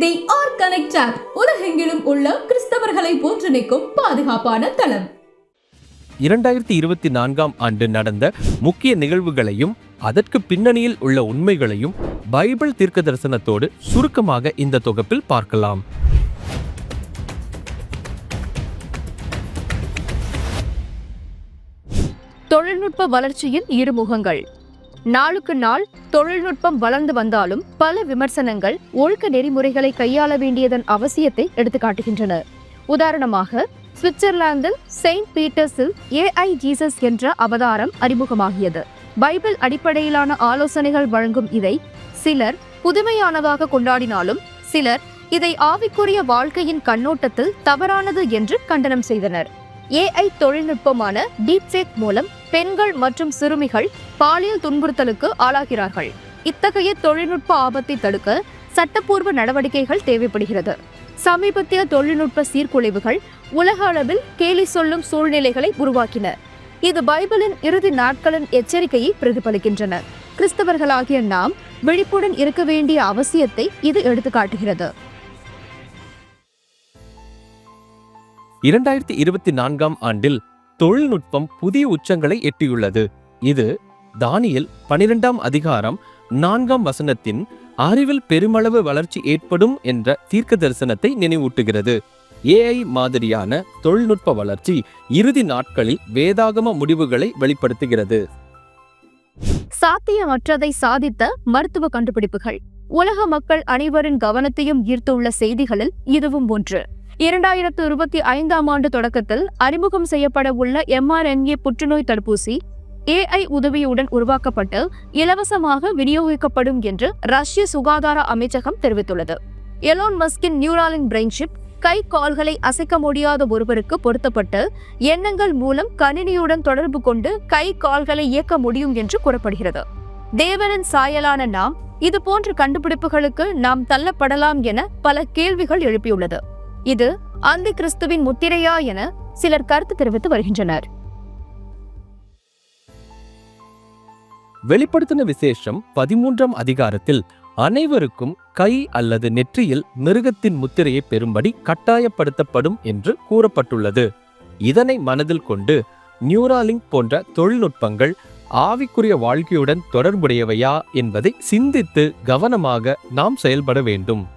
They are connect app உலகெங்கிலும் உள்ள கிறிஸ்தவர்களை ஒன்றிணைக்கும் பாதுகாப்பான தளம். இரண்டாயிரத்தி இருபத்தி நான்காம் ஆண்டு நடந்த முக்கிய நிகழ்வுகளையும் அதற்கு பின்னணியில் உள்ள உண்மைகளையும் பைபிள் தீர்க்க தரிசனத்தோடு சுருக்கமாக இந்த தொகுப்பில் பார்க்கலாம். தொழில்நுட்ப வளர்ச்சியின் இருமுகங்கள். நாளுக்கு நாள் தொழில்நுட்பம் வளர்ந்து வந்தாலும் பல விமர்சனங்கள் ஒழுக்க நெறிமுறைகளை கையாள வேண்டியதன் அவசியத்தை எடுத்துக்காட்டுகின்றன. உதாரணமாக சுவிட்சர்லாந்தில் செயின்ட் பீட்டர்ஸில் ஏஐ ஜீசஸ் என்ற அவதாரம் அறிமுகமாகியது. பைபிள் அடிப்படையிலான ஆலோசனைகள் வழங்கும் இதை சிலர் புதுமையானதாக கொண்டாடினாலும் சிலர் இதை ஆவிக்குரிய வாழ்க்கையின் கண்ணோட்டத்தில் தவறானது என்று கண்டனம் செய்தனர். ஏஐ தொழில்நுட்பமான டீப்ஃபேக் மூலம் பெண்கள் மற்றும் சிறுமிகள் பாலியல் துன்புறுத்தலுக்கு ஆளாகிறார்கள். இத்தகைய தொழில்நுட்ப ஆபத்தை தடுக்க சட்டப்பூர்வ நடவடிக்கைகள் தேவைப்படுகிறது. சமீபத்திய தொழில்நுட்ப சீர்குலைவுகள் உலக அளவில் கேலி சொல்லும் சூழ்நிலைகளை உருவாக்கின. இது பைபிளின் இறுதி நாட்களின் எச்சரிக்கையை பிரதிபலிக்கின்றன. கிறிஸ்தவர்களாகிய நாம் விழிப்புடன் இருக்க வேண்டிய அவசியத்தை இது எடுத்துக்காட்டுகிறது. இரண்டாயிரத்தி இருபத்தி நான்காம் ஆண்டில் தொழில்நுட்பம் புதிய உச்சங்களை எட்டியுள்ளது. இது தானியல் பனிரெண்டாம் அதிகாரம் நான்காம் வசனத்தின் அறிவில் பெருமளவு வளர்ச்சி ஏற்படும் என்ற தீர்க்க தரிசனத்தை நினைவூட்டுகிறது ஏஐ மாதிரியான தொழில்நுட்ப வளர்ச்சி இறுதி நாட்களில் வேதாகம முடிவுகளை வெளிப்படுத்துகிறது. சாத்தியமற்றதை சாதித்த மருத்துவ கண்டுபிடிப்புகள். உலக மக்கள் அனைவரின் கவனத்தையும் ஈர்த்துள்ள செய்திகளில் இதுவும் ஒன்று. இரண்டாயிரத்து இருபத்தி ஐந்தாம் ஆண்டு தொடக்கத்தில் அறிமுகம் செய்யப்பட உள்ள எம்ஆர்என்ஏ புற்றுநோய் தடுப்பூசி ஏஐ உதவியுடன் உருவாக்கப்பட்டு இலவசமாக விநியோகிக்கப்படும் என்று ரஷ்ய சுகாதார அமைச்சகம் தெரிவித்துள்ளது. எலோன் மஸ்கின் நியூராலின் பிரெயின்ஷிப் கை கால்களை அசைக்க முடியாத ஒருவருக்கு பொருத்தப்பட்டு எண்ணங்கள் மூலம் கணினியுடன் தொடர்பு கொண்டு கை கால்களை இயக்க முடியும் என்று கூறப்படுகிறது. தேவனின் சாயலான நாம் இது போன்ற கண்டுபிடிப்புகளுக்கு நாம் தள்ளப்படலாம் என பல கேள்விகள் எழுப்பியுள்ளது. இது அந்த கிறிஸ்துவின் முத்திரையா என சிலர் கருத்து தெரிவித்து வருகின்றனர். வெளிப்படுத்தின விசேஷம் பதிமூன்றாம் அதிகாரத்தில் அனைவருக்கும் கை அல்லது நெற்றியில் மிருகத்தின் முத்திரையை பெறும்படி கட்டாயப்படுத்தப்படும் என்று கூறப்பட்டுள்ளது. இதனை மனதில் கொண்டு நியூராலிங்க் போன்ற தொழில்நுட்பங்கள் ஆவிக்குரிய வாழ்க்கையுடன் தொடர்புடையவையா என்பதை சிந்தித்து கவனமாக நாம் செயல்பட வேண்டும்.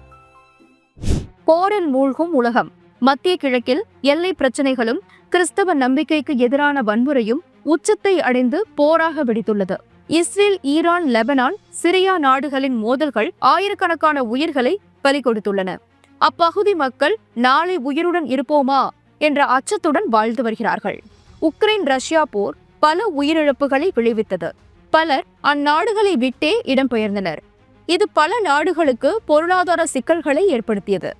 போரில் மூழ்கும் உலகம். மத்திய கிழக்கில் எல்லை பிரச்சனைகளும் கிறிஸ்தவ நம்பிக்கைக்கு எதிரான வன்முறையும் உச்சத்தை அடைந்து போராக வெடித்துள்ளது. இஸ்ரேல் ஈரான் லெபனான் சிரியா நாடுகளின் மோதல்கள் ஆயிரக்கணக்கான உயிர்களை பலி கொடுத்துள்ளன அப்பகுதி மக்கள் நாளை உயிருடன் இருப்போமா என்ற அச்சத்துடன் வாழ்ந்து வருகிறார்கள். உக்ரைன் ரஷ்யா போர் பல உயிரிழப்புகளை விளைவித்தது. பலர் அந்நாடுகளை விட்டே இடம்பெயர்ந்தனர். இது பல நாடுகளுக்கு பொருளாதார சிக்கல்களை ஏற்படுத்தியது.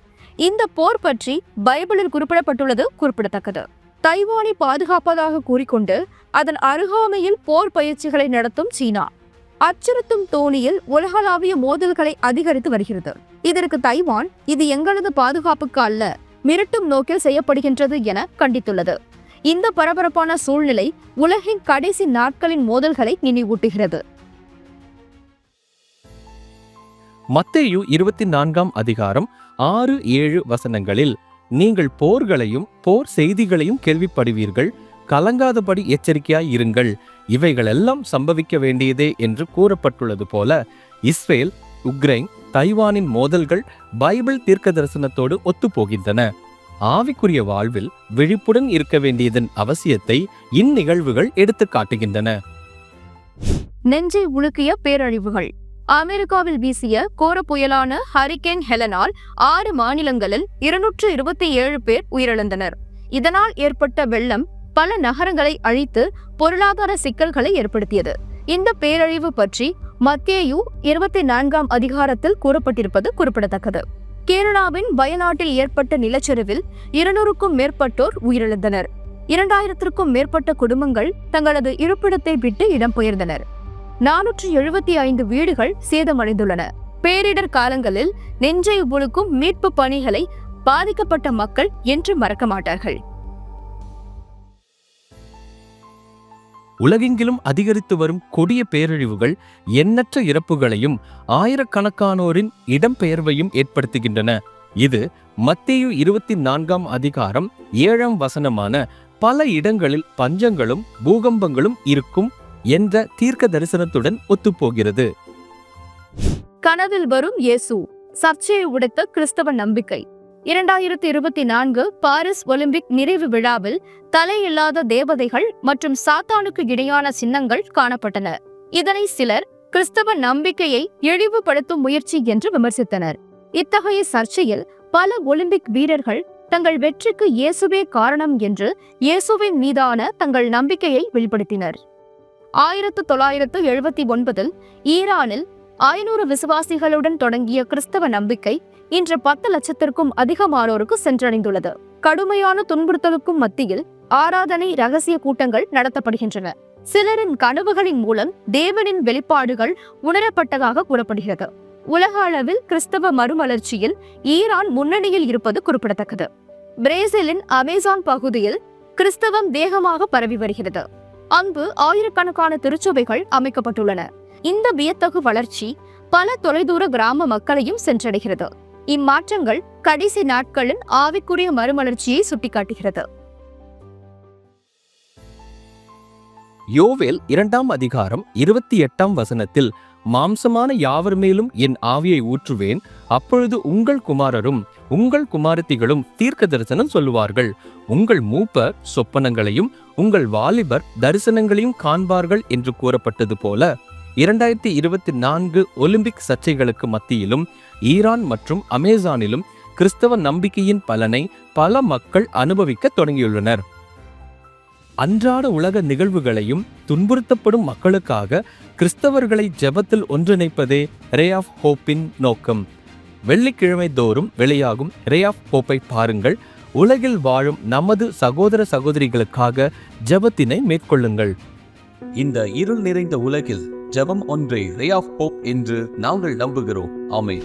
இந்த போர் பற்றி பைபிளில் குறிப்பிடப்பட்டுள்ளது குறிப்பிடத்தக்கது. தைவானை பாதுகாப்பதாக கூறிக்கொண்டு அதன் அருகாமையில் போர் பயிற்சிகளை நடத்தும் சீனா. அச்சுறுத்தும் தோணியில் உலகளாவிய மோதல்களை அதிகரித்து வருகிறது. இதற்கு தைவான் இது எங்களது பாதுகாப்புக்கு அல்ல மிரட்டும் நோக்கில் செய்யப்படுகின்றது என கண்டித்துள்ளது. இந்த பரபரப்பான சூழ்நிலை உலகின் கடைசி நாட்களின் மோதல்களை நினைவூட்டுகிறது. மத்தேயு இருபத்தி நான்காம் அதிகாரம் ஆறு ஏழு வசனங்களில் நீங்கள் போர்களையும் போர் செய்திகளையும் கேள்விப்படுவீர்கள். கலங்காதபடி எச்சரிக்கையாய் இருங்கள். இவைகளெல்லாம் சம்பவிக்க வேண்டியதே என்று கூறப்பட்டுள்ளது போல இஸ்ரேல் உக்ரைன் தைவானின் மோதல்கள் பைபிள் தீர்க்க தரிசனத்தோடு ஒத்துப்போகின்றன. ஆவிக்குரிய வாழ்வில் விழிப்புடன் இருக்க வேண்டியதன் அவசியத்தை இந்நிகழ்வுகள் எடுத்துக் காட்டுகின்றன. நெஞ்சை உழுக்கிய பேரழிவுகள். அமெரிக்காவில் வீசிய கோர புயலான ஹரிகேன் ஹெலனால் ஆறு மாநிலங்களில் இருநூற்று இருபத்தி ஏழு பேர் உயிரிழந்தனர். இதனால் ஏற்பட்ட வெள்ளம் பல நகரங்களை அழித்து பொருளாதார சிக்கல்களை ஏற்படுத்தியது. இந்த பேரழிவு பற்றி மத்தியு இருபத்தி நான்காம் அதிகாரத்தில் கூறப்பட்டிருப்பது குறிப்பிடத்தக்கது. கேரளாவின் வயநாட்டில் ஏற்பட்ட நிலச்சரிவில் இருநூறுக்கும் மேற்பட்டோர் உயிரிழந்தனர். இரண்டாயிரத்திற்கும் மேற்பட்ட குடும்பங்கள் தங்களது இருப்பிடத்தை விட்டு இடம்பெயர்ந்தனர். நானூற்று எழுபத்தி ஐந்து வீடுகள் சேதமடைந்துள்ளன. பேரிடர் காலங்களில் நெஞ்சை உழுக்கும் மீட்பு பணிகளை பாதிக்கப்பட்ட மக்கள் என்று மறக்க மாட்டார்கள். உலகெங்கிலும் அதிகரித்து வரும் கொடிய பேரழிவுகள் எண்ணற்ற இறப்புகளையும் ஆயிரக்கணக்கானோரின் இடம்பெயர்வையும் ஏற்படுத்துகின்றன. இது மத்திய இருபத்தி நான்காம் அதிகாரம் ஏழாம் வசனமான பல இடங்களில் பஞ்சங்களும் பூகம்பங்களும் இருக்கும் என்ற தீர்க்க தரிசனத்துடன் ஒத்துப்போகிறது. கனவில் வரும் இயேசு சர்ச்சையை உடைத்த கிறிஸ்தவ நம்பிக்கை. இரண்டாயிரத்தி இருபத்தி நான்கு பாரிஸ் ஒலிம்பிக் நிறைவு விழாவில் தலையில்லாத தேவதைகள் மற்றும் சாத்தானுக்கு இடையான சின்னங்கள் காணப்பட்டன. இதனை சிலர் கிறிஸ்தவ நம்பிக்கையை இழிவுபடுத்தும் முயற்சி என்று விமர்சித்தனர். இத்தகைய சர்ச்சையில் பல ஒலிம்பிக் வீரர்கள் தங்கள் வெற்றிக்கு இயேசுவே காரணம் என்று இயேசுவின் மீதான தங்கள் நம்பிக்கையை வெளிப்படுத்தினர். ஆயிரத்து தொள்ளாயிரத்து எழுபத்தி ஒன்பதில் ஈரானில் ஐநூறு விசுவாசிகளுடன் தொடங்கிய கிறிஸ்தவ நம்பிக்கை இன்று பத்து லட்சத்திற்கும் அதிகமானோருக்கு சென்றடைந்துள்ளது. கடுமையான துன்புறுத்தலுக்கும் மத்தியில் ஆராதனை ரகசிய கூட்டங்கள் நடத்தப்படுகின்றன. சிலரின் கனவுகளின் மூலம் தேவனின் வெளிப்பாடுகள் உணரப்பட்டதாக கூறப்படுகிறது. உலக அளவில் கிறிஸ்தவ மறுமலர்ச்சியில் ஈரான் முன்னணியில் இருப்பது குறிப்பிடத்தக்கது. பிரேசிலின் அமேசான் பகுதியில் கிறிஸ்தவம் வேகமாக பரவி வருகிறது. அங்கு ஆயிரக்கணக்கான திருச்சபைகள் அமைக்கப்பட்டுள்ளன. இந்த வியத்தகு வளர்ச்சி பல தொலைதூர கிராம மக்களையும் சென்றடைகிறது. இம்மாற்றங்கள் கடைசி நாட்களின் ஆவிக்குரிய மறுமலர்ச்சியை சுட்டிக்காட்டுகிறது. யோவேல் இரண்டாம் அதிகாரம் இருபத்தி எட்டாம் வசனத்தில் மாம்சமான யாவர் மேலும் என் ஆவியை ஊற்றுவேன். அப்பொழுது உங்கள் குமாரரும் உங்கள் குமாரத்திகளும் தீர்க்க தரிசனம் சொல்லுவார்கள். உங்கள் மூப்பர் சொப்பனங்களையும் உங்கள் வாலிபர் தரிசனங்களையும் காண்பார்கள் என்று கூறப்பட்டது போல இரண்டாயிரத்தி இருபத்தி நான்கு ஒலிம்பிக் சர்ச்சைகளுக்கு மத்தியிலும் ஈரான் மற்றும் அமேசானிலும் கிறிஸ்தவ நம்பிக்கையின் பலனை பல மக்கள் அனுபவிக்க தொடங்கியுள்ளனர். அன்றாட உலக நிகழ்வுகளையும் துன்புறுத்தப்படும் மக்களுக்காக கிறிஸ்தவர்களை ஜெபத்தில் ஒன்றிணைப்பதே ரே ஆஃப் ஹோப்பின் நோக்கம். வெள்ளிக்கிழமை தோறும் வெளியாகும் ரே ஆஃப் ஹோப்பை பாருங்கள். உலகில் வாழும் நமது சகோதர சகோதரிகளுக்காக ஜெபத்தினை மேற்கொள்ளுங்கள். இந்த இருள் நிறைந்த உலகில் ஜெபம் ஒன்றே ரே ஆஃப் ஹோப் என்று நாங்கள் நம்புகிறோம். ஆமென்.